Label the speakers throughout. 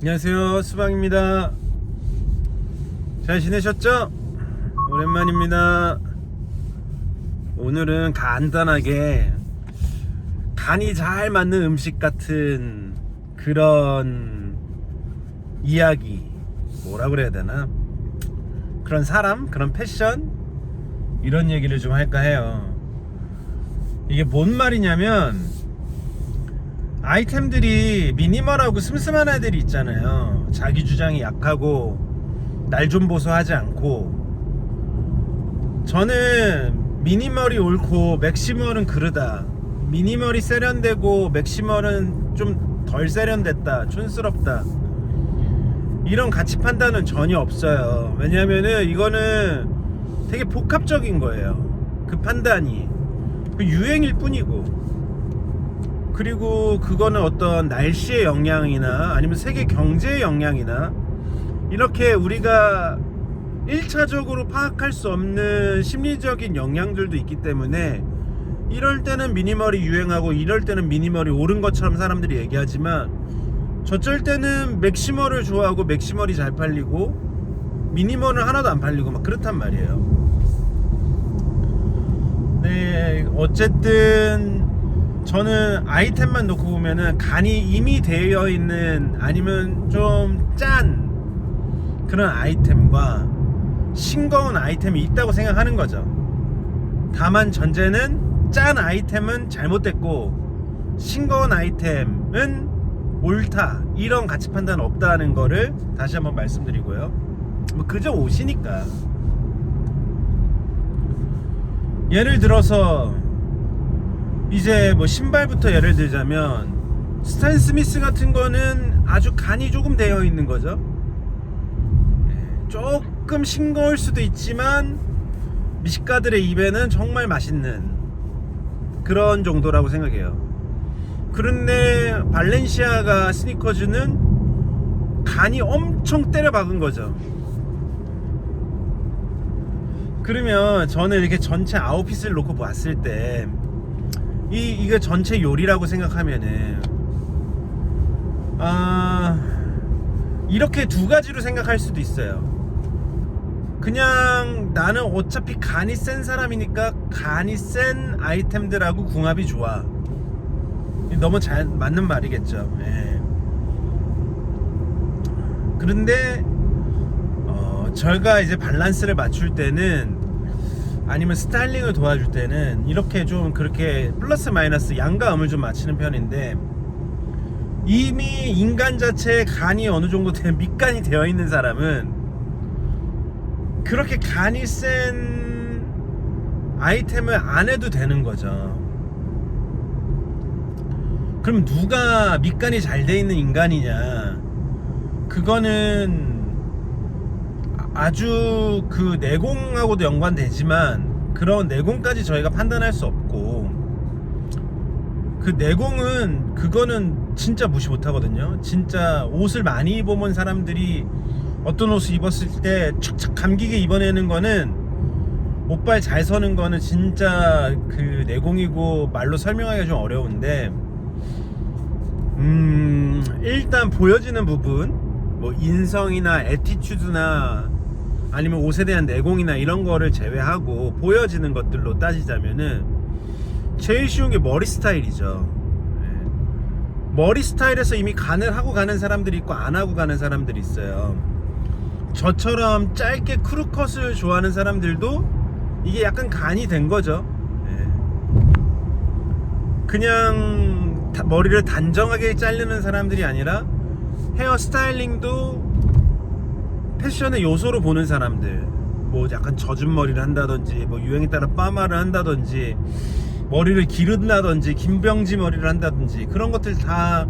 Speaker 1: 안녕하세요. 수방입니다. 잘 지내셨죠? 오랜만입니다. 오늘은 간단하게 간이 잘 맞는 음식 같은 그런 이야기. 뭐라 그래야 되나? 그런 사람 그런 패션? 이런 얘기를 좀 할까 해요. 이게 뭔 말이냐면 아이템들이 미니멀하고 슴슴한 애들이 있잖아요. 자기 주장이 약하고 날 좀 보소하지 않고 저는 미니멀이 옳고 맥시멀은 그르다. 미니멀이 세련되고 맥시멀은 좀 덜 세련됐다. 촌스럽다. 이런 가치 판단은 전혀 없어요. 왜냐면은 이거는 되게 복합적인 거예요. 그 판단이 그 유행일 뿐이고 그리고 그거는 어떤 날씨의 영향이나 아니면 세계 경제의 영향이나 이렇게 우리가 1차적으로 파악할 수 없는 심리적인 영향들도 있기 때문에 이럴 때는 미니멀이 유행하고 이럴 때는 미니멀이 옳은 것처럼 사람들이 얘기하지만 저쩔 때는 맥시멀을 좋아하고 맥시멀이 잘 팔리고 미니멀은 하나도 안 팔리고 막 그렇단 말이에요. 네, 어쨌든 저는 아이템만 놓고 보면은 간이 이미 되어 있는 아니면 좀 짠 그런 아이템과 싱거운 아이템이 있다고 생각하는 거죠. 다만 전제는 짠 아이템은 잘못됐고 싱거운 아이템은 옳다 이런 가치 판단 없다는 거를 다시 한번 말씀드리고요. 뭐 그저 옷이니까. 예를 들어서 이제 뭐 신발부터 예를 들자면 스탠 스미스 같은 거는 아주 간이 조금 되어 있는 거죠. 예, 조금 싱거울 수도 있지만 미식가들의 입에는 정말 맛있는 그런 정도라고 생각해요. 그런데 발렌시아가 스니커즈는 간이 엄청 때려 박은 거죠. 그러면 저는 이렇게 전체 아웃핏을 놓고 봤을 때 이 이게 전체 요리라고 생각하면은 아 이렇게 두 가지로 생각할 수도 있어요. 그냥 나는 어차피 간이 센 사람이니까 간이 센 아이템들하고 궁합이 좋아. 너무 잘 맞는 말이겠죠. 예. 그런데 어, 저희가 이제 밸런스를 맞출 때는 아니면 스타일링을 도와줄 때는 이렇게 좀 그렇게 플러스 마이너스 양과 음을 좀 맞추는 편인데 이미 인간 자체의 간이 어느 정도 된 밑간이 되어 있는 사람은 그렇게 간이 센 아이템을 안 해도 되는 거죠. 그럼 누가 밑간이 잘 돼 있는 인간이냐? 그거는 아주 그 내공하고도 연관되지만 그런 내공까지 저희가 판단할 수 없고 그 내공은 그거는 진짜 무시 못하거든요. 진짜 옷을 많이 입어본 사람들이 어떤 옷을 입었을 때 착착 감기게 입어내는 거는 옷발 잘 서는 거는 진짜 그 내공이고 말로 설명하기가 좀 어려운데 음 일단 보여지는 부분 뭐 인성이나 에티튜드나 아니면 옷에 대한 내공이나 이런 거를 제외하고 보여지는 것들로 따지자면은 제일 쉬운 게 머리 스타일이죠. 예. 머리 스타일에서 이미 간을 하고 가는 사람들이 있고 안 하고 가는 사람들이 있어요. 저처럼 짧게 크루컷을 좋아하는 사람들도 이게 약간 간이 된 거죠. 예. 그냥 다- 머리를 단정하게 자르는 사람들이 아니라 헤어 스타일링도 패션의 요소로 보는 사람들 뭐 약간 젖은 머리를 한다든지 뭐 유행에 따라 파마를 한다든지 머리를 기른다든지 김병지 머리를 한다든지 그런 것들 다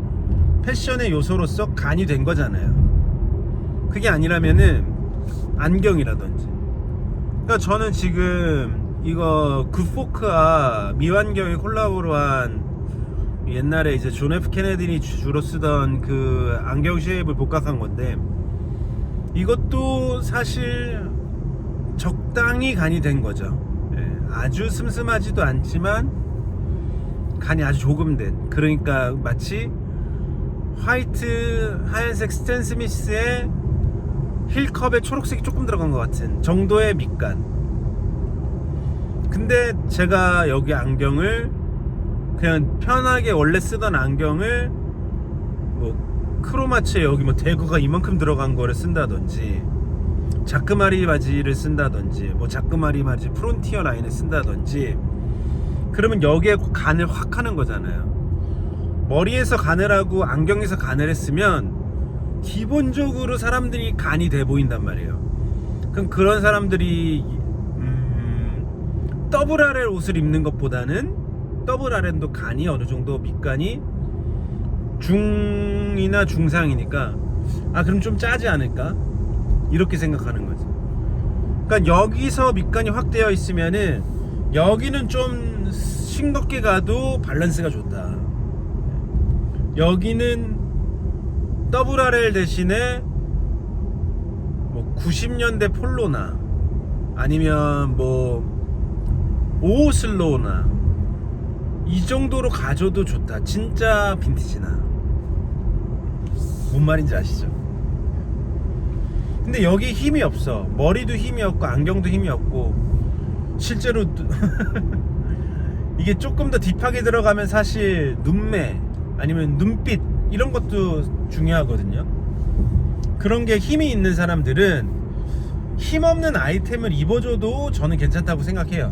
Speaker 1: 패션의 요소로서 간이 된 거잖아요. 그게 아니라면은 안경이라든지. 그러니까 저는 지금 이거 굿포크와 미완경이 콜라보로 한 옛날에 이제 존 F 케네딘이 주로 쓰던 그 안경 쉐입을 복각한 건데 이것도 사실 적당히 간이 된 거죠. 예, 아주 슴슴하지도 않지만 간이 아주 조금 된. 그러니까 마치 화이트 하얀색 스탠 스미스에 힐컵에 초록색이 조금 들어간 것 같은 정도의 밑간. 근데 제가 여기 안경을 그냥 편하게 원래 쓰던 안경을 뭐 크로마츠에 여기 뭐 대구가 이만큼 들어간 거를 쓴다든지 자크마리 바지를 쓴다든지 뭐 자크마리 바지 프론티어 라인을 쓴다든지 그러면 여기에 간을 확 하는 거잖아요. 머리에서 간을 하고 안경에서 간을 했으면 기본적으로 사람들이 간이 돼 보인단 말이에요. 그럼 그런 사람들이 음, 더블 RL 옷을 입는 것보다는 더블 RL도 간이 어느 정도 밑간이 중 이나 중상이니까 아 그럼 좀 짜지 않을까 이렇게 생각하는 거지. 그러니까 여기서 밑간이 확 되어 있으면은 여기는 좀 싱겁게 가도 밸런스가 좋다. 여기는 더블 RL 대신에 뭐 90년대 폴로나 아니면 뭐 오슬로우나 이 정도로 가져도 좋다. 진짜 빈티지나. 뭔 말인지 아시죠? 근데 여기 힘이 없어. 머리도 힘이 없고 안경도 힘이 없고 실제로 누- 이게 조금 더 딥하게 들어가면 사실 눈매 아니면 눈빛 이런 것도 중요하거든요. 그런 게 힘이 있는 사람들은 힘 없는 아이템을 입어줘도 저는 괜찮다고 생각해요.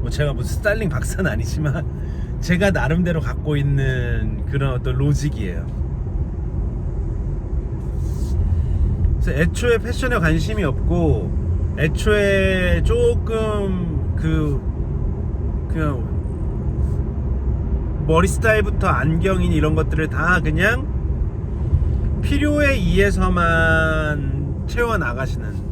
Speaker 1: 뭐 제가 무슨 스타일링 박사는 아니지만 제가 나름대로 갖고 있는 그런 어떤 로직이에요. 애초에 패션에 관심이 없고 애초에 조금 그 그냥 머리 스타일부터 안경인 이런 것들을 다 그냥 필요에 의해서만 채워 나가시는.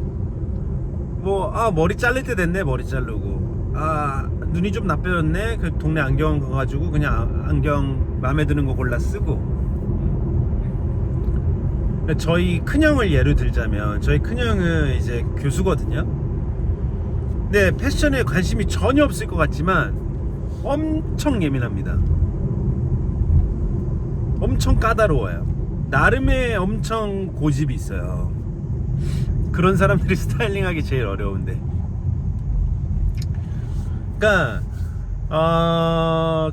Speaker 1: 뭐 아 머리 자를 때 됐네 머리 자르고. 아 눈이 좀 나빠졌네? 그 동네 안경 가가지고 그냥 아- 안경 마음에 드는 거 골라 쓰고 저희 큰형을 예를 들자면 저희 큰형은 이제 교수거든요. 근데 패션에 관심이 전혀 없을 것 같지만 엄청 예민합니다. 엄청 까다로워요. 나름의 엄청 고집이 있어요. 그런 사람들이 스타일링하기 제일 어려운데. 그러니까 어,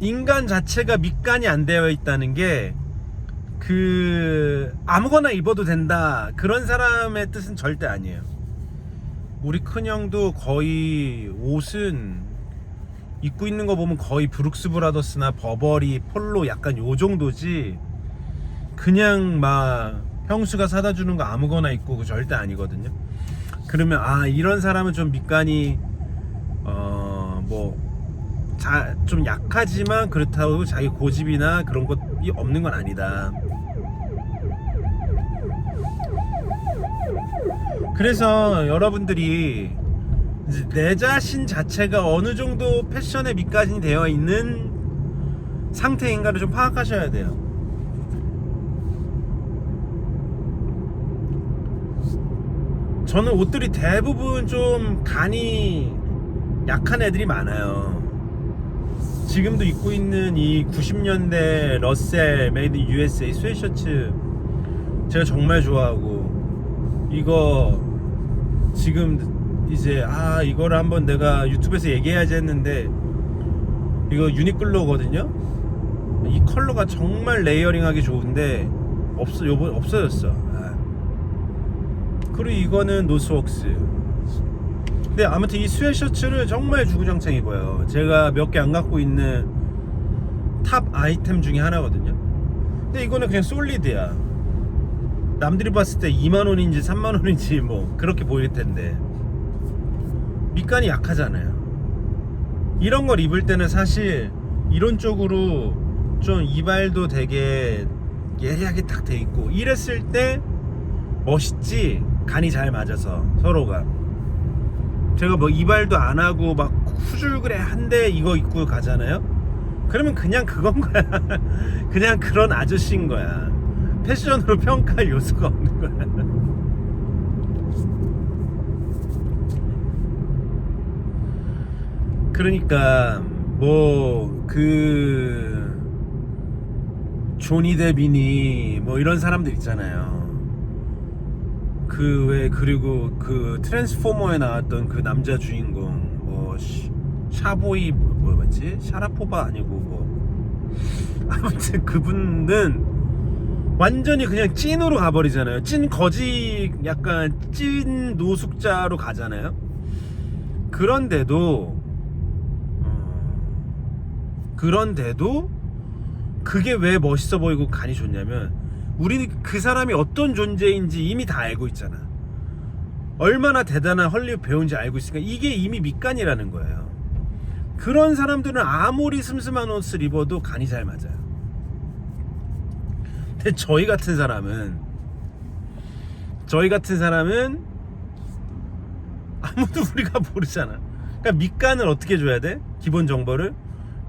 Speaker 1: 인간 자체가 밑간이 안 되어 있다는 게 그 아무거나 입어도 된다 그런 사람의 뜻은 절대 아니에요. 우리 큰형도 거의 옷은 입고 있는 거 보면 거의 브룩스 브라더스나 버버리 폴로 약간 요 정도지 그냥 막 형수가 사다 주는 거 아무거나 입고 그 절대 아니거든요. 그러면 아 이런 사람은 좀 밑간이 어뭐 좀 약하지만 그렇다고 자기 고집이나 그런 것 이 없는 건 아니다. 그래서 여러분들이 내 자신 자체가 어느 정도 패션에 밑가진이 되어 있는 상태인가를 좀 파악하셔야 돼요. 저는 옷들이 대부분 좀 간이 약한 애들이 많아요. 지금도 입고 있는 이 90년대 러셀 메이드 USA 스웨셔츠 제가 정말 좋아하고 이거 지금 이제 아 이거를 한번 내가 유튜브에서 얘기해야지 했는데 이거 유니클로거든요. 이 컬러가 정말 레이어링하기 좋은데 없어 요번 없어졌어. 아. 그리고 이거는 노스웍스. 근데 아무튼 이 스웨셔츠를 정말 주구장창 입어요. 제가 몇 개 안 갖고 있는 탑 아이템 중에 하나거든요. 근데 이거는 그냥 솔리드야. 남들이 봤을 때 2만 원인지 3만 원인지 뭐 그렇게 보일 텐데 밑간이 약하잖아요. 이런 걸 입을 때는 사실 이런 쪽으로 좀 이발도 되게 예리하게 딱 돼 있고 이랬을 때 멋있지 간이 잘 맞아서 서로가 제가 뭐 이발도 안 하고 막 후줄그레 한데 이거 입고 가잖아요? 그러면 그냥 그건 거야. 그냥 그런 아저씨인 거야. 패션으로 평가할 요소가 없는 거야. 그러니까 뭐 그 조니 데비니 뭐 이런 사람들 있잖아요. 그왜 그리고 그 트랜스포머에 나왔던 그 남자 주인공 뭐 시- 샤보이 뭐 뭐지 샤라포바 아니고 뭐 아무튼 그분은 완전히 그냥 찐으로 가버리잖아요. 찐 거지 약간 찐 노숙자로 가잖아요. 그런데도 어, 그런데도 그게 왜 멋있어 보이고 간이 좋냐면 우리는 그 사람이 어떤 존재인지 이미 다 알고 있잖아. 얼마나 대단한 헐리우드 배우인지 알고 있으니까 이게 이미 밑간이라는 거예요. 그런 사람들은 아무리 슴슴한 옷을 입어도 간이 잘 맞아요. 근데 저희 같은 사람은 저희 같은 사람은 아무도 우리가 모르잖아. 그러니까 밑간을 어떻게 줘야 돼? 기본 정보를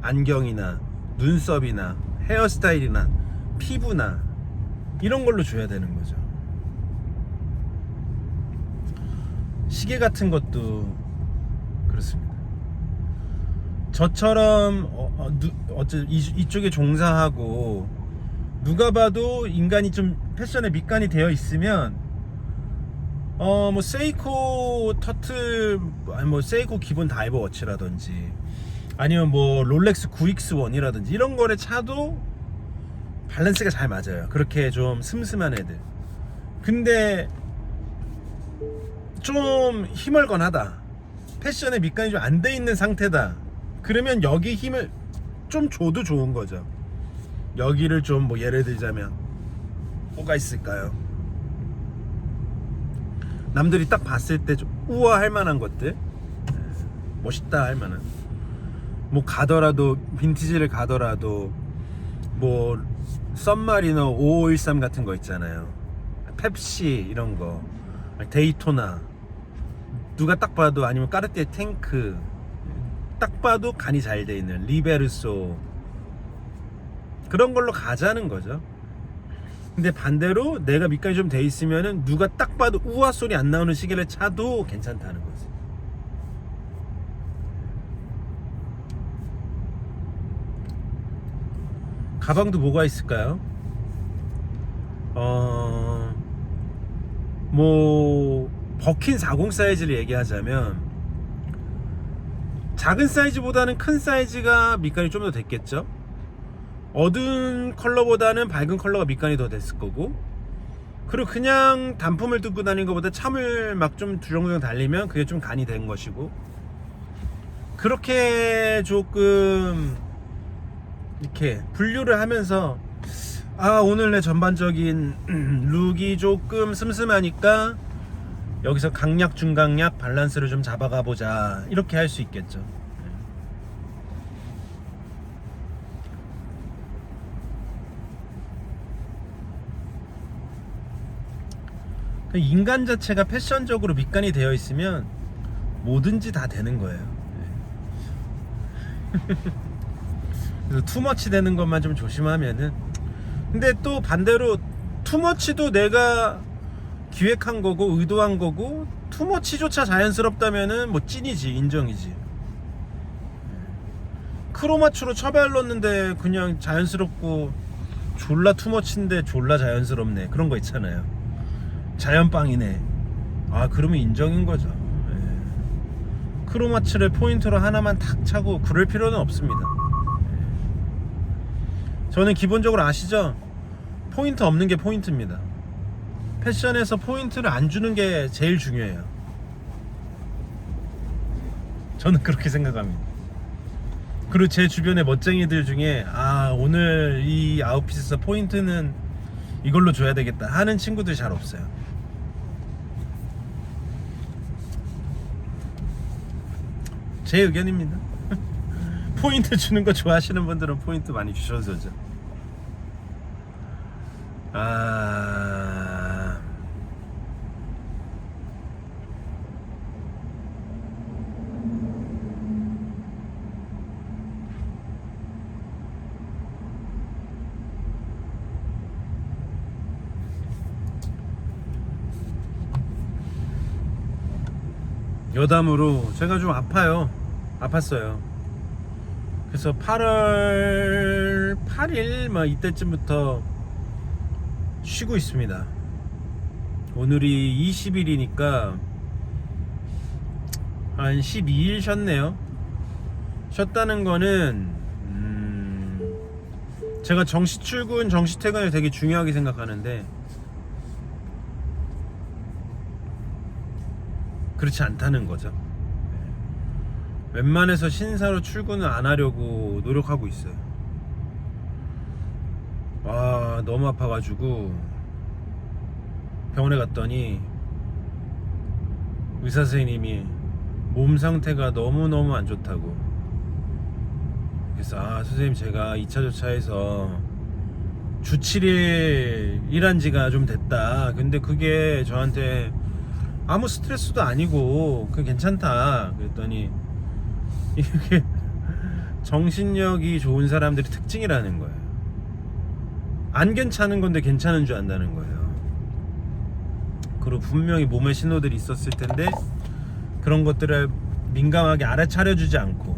Speaker 1: 안경이나 눈썹이나 헤어스타일이나 피부나 이런 걸로 줘야 되는 거죠. 시계 같은 것도 그렇습니다. 저처럼 어, 어, 이, 이쪽에 종사하고 누가 봐도 인간이 좀 패션에 밑간이 되어 있으면 어 뭐 세이코 터틀 뭐 세이코 기본 다이버 워치라든지 아니면 뭐 롤렉스 9X1이라든지 이런 거를 차도 밸런스가 잘 맞아요. 그렇게 좀 슴슴한 애들. 근데 좀 희멀건하다. 패션에 밑간이 좀 안 돼 있는 상태다. 그러면 여기 힘을 좀 줘도 좋은 거죠. 여기를 좀 뭐 예를 들자면 뭐가 있을까요? 남들이 딱 봤을 때 좀 우아할 만한 것들 멋있다 할 만한 뭐 가더라도 빈티지를 가더라도 뭐 썸마리너 5513 같은 거 있잖아요. 펩시 이런 거 데이토나. 누가 딱 봐도 아니면 까르띠에 탱크. 딱 봐도 간이 잘 돼 있는 리베르소. 그런 걸로 가자는 거죠. 근데 반대로 내가 밑간이 좀 돼 있으면은 누가 딱 봐도 우아 소리 안 나오는 시계를 차도 괜찮다는 거지. 가방도 뭐가 있을까요? 어, 뭐, 버킨 40 사이즈를 얘기하자면, 작은 사이즈보다는 큰 사이즈가 밑간이 좀 더 됐겠죠? 어두운 컬러보다는 밝은 컬러가 밑간이 더 됐을 거고 그리고 그냥 단품을 뜯고 다니는 것보다 참을 막좀 두렁두렁 달리면 그게 좀 간이 된 것이고 그렇게 조금 이렇게 분류를 하면서 아 오늘 내 전반적인 룩이 조금 슴슴하니까 여기서 강약 중강약 밸런스를 좀 잡아가 보자. 이렇게 할 수 있겠죠. 그 인간 자체가 패션적으로 밑간이 되어 있으면 뭐든지 다 되는 거예요. 투머치 되는 것만 좀 조심하면은 근데 또 반대로 투머치도 내가 기획한 거고 의도한 거고 투머치조차 자연스럽다면은 뭐 찐이지 인정이지. 크로마츠로 처발 넣었는데 그냥 자연스럽고 졸라 투머치인데 졸라 자연스럽네 그런 거 있잖아요. 자연빵이네. 아 그러면 인정인 거죠. 예. 크로마츠를 포인트로 하나만 탁 차고 그럴 필요는 없습니다. 예. 저는 기본적으로 아시죠? 포인트 없는 게 포인트입니다. 패션에서 포인트를 안 주는 게 제일 중요해요. 저는 그렇게 생각합니다. 그리고 제 주변의 멋쟁이들 중에 아 오늘 이 아웃핏에서 포인트는 이걸로 줘야 되겠다 하는 친구들이 잘 없어요. 제 의견입니다. 포인트 주는 거 좋아하시는 분들은 포인트 많이 주셔서죠. 아. 여담으로 제가 좀 아파요. 아팠어요. 그래서 8월 8일 막 이때쯤부터 쉬고 있습니다. 오늘이 20일이니까 한 12일 쉬었네요. 쉬었다는 거는 음, 제가 정시 출근, 정시 퇴근을 되게 중요하게 생각하는데 그렇지 않다는 거죠. 네. 웬만해서 신사로 출근을 안 하려고 노력하고 있어요. 와 너무 아파가지고 병원에 갔더니 의사 선생님이 몸 상태가 너무 너무 안 좋다고. 그래서 아 선생님 제가 2차 조차에서 주 7일 일한 지가 좀 됐다. 근데 그게 저한테 아무 스트레스도 아니고 그 괜찮다. 그랬더니 이게 정신력이 좋은 사람들이 특징이라는 거예요. 안 괜찮은 건데 괜찮은 줄 안다는 거예요. 그리고 분명히 몸에 신호들이 있었을 텐데 그런 것들을 민감하게 알아차려주지 않고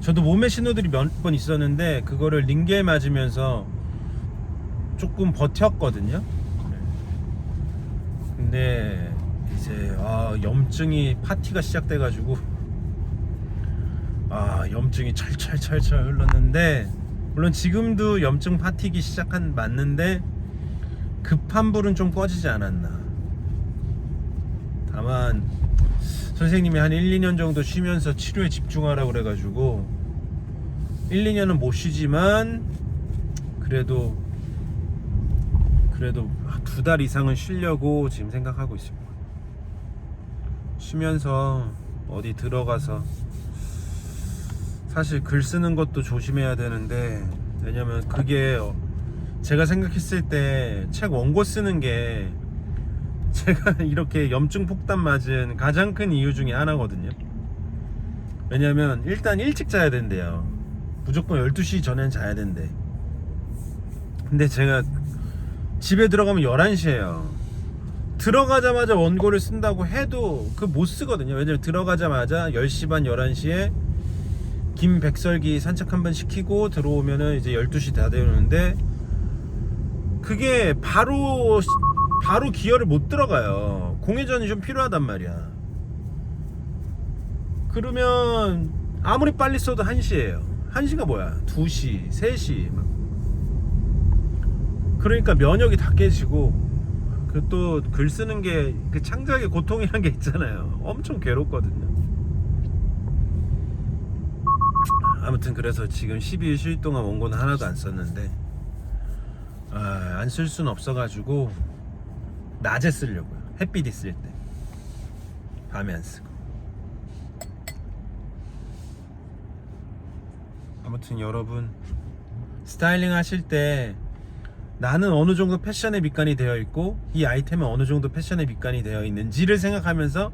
Speaker 1: 저도 몸에 신호들이 몇 번 있었는데 그거를 링겔 맞으면서 조금 버텼거든요. 근데 이제 아, 염증이 파티가 시작돼가지고 아 염증이 철철철철 흘렀는데 물론 지금도 염증 파티기 시작한 맞는데 급한 불은 좀 꺼지지 않았나. 다만 선생님이 한 1, 2년 정도 쉬면서 치료에 집중하라고 그래가지고 1, 2년은 못 쉬지만 그래도 그래도 두 달 이상은 쉬려고 지금 생각하고 있습니다. 쉬면서 어디 들어가서 사실 글 쓰는 것도 조심해야 되는데 왜냐면 그게 제가 생각했을 때 책 원고 쓰는 게 제가 이렇게 염증 폭탄 맞은 가장 큰 이유 중에 하나거든요. 왜냐면 일단 일찍 자야 된대요. 무조건 12시 전엔 자야 된대. 근데 제가 집에 들어가면 11시에요. 들어가자마자 원고를 쓴다고 해도 그 못 쓰거든요. 왜냐면 들어가자마자 10시 반 11시에 김백설기 산책 한번 시키고 들어오면은 이제 12시 다 되는데 그게 바로 바로 기어를 못 들어가요. 공회전이 좀 필요하단 말이야. 그러면 아무리 빨리 써도 1시예요. 1시가 뭐야? 2시, 3시 막. 그러니까 면역이 다 깨지고 그 또 글 쓰는 게 그 창작의 고통이란 게 있잖아요. 엄청 괴롭거든요. 아무튼 그래서 지금 12일 쉴 동안 원고는 하나도 안 썼는데 아, 안쓸 수는 없어가지고 낮에 쓰려고요. 햇빛 있을 때 밤에 안 쓰고. 아무튼 여러분 스타일링 하실 때 나는 어느 정도 패션에 밑간이 되어 있고 이 아이템은 어느 정도 패션에 밑간이 되어 있는지를 생각하면서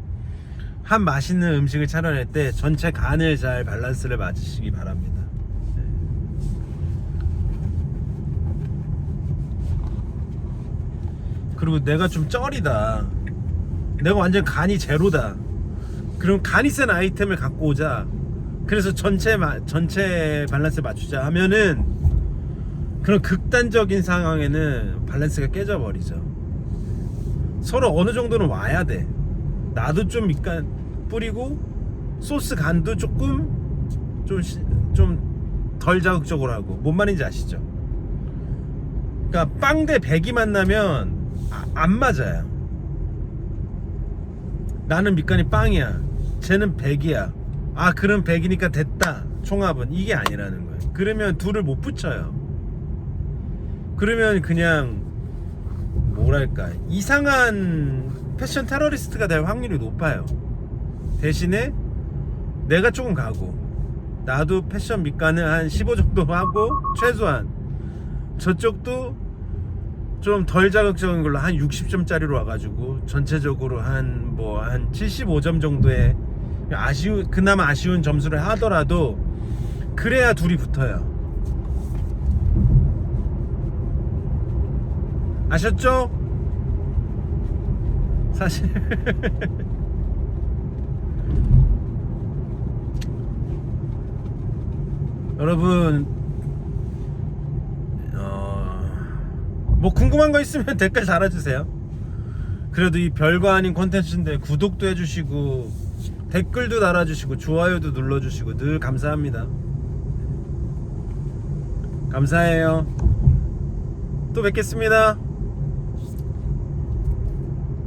Speaker 1: 한 맛있는 음식을 차려낼 때 전체 간을 잘 밸런스를 맞으시기 바랍니다. 네. 그리고 내가 좀 쩔이다. 내가 완전 간이 제로다. 그럼 간이 센 아이템을 갖고 오자. 그래서 전체 마, 전체 밸런스 맞추자 하면은 그런 극단적인 상황에는 밸런스가 깨져 버리죠. 서로 어느 정도는 와야 돼. 나도 좀 밑간 뿌리고 소스 간도 조금 좀덜 자극적으로 하고 뭔 말인지 아시죠? 그러니까 빵 대 백이 만나면 아, 안 맞아요. 나는 밑간이 빵이야. 쟤는 백이야. 아 그럼 백이니까 됐다. 총합은 이게 아니라는 거예요. 그러면 둘을 못 붙여요. 그러면 그냥 뭐랄까 이상한 패션 테러리스트가 될 확률이 높아요. 대신에 내가 조금 가고 나도 패션 밑간을 한 15 정도 하고 최소한 저쪽도 좀 덜 자극적인 걸로 한 60점짜리로 와가지고 전체적으로 한 뭐한 75점 정도의 아쉬운 그나마 아쉬운 점수를 하더라도 그래야 둘이 붙어요. 아셨죠? 사실 여러분 뭐 궁금한 거 있으면 댓글 달아주세요. 그래도 이 별거 아닌 콘텐츠인데 구독도 해주시고 댓글도 달아주시고 좋아요도 눌러주시고 늘 감사합니다. 감사해요. 또 뵙겠습니다.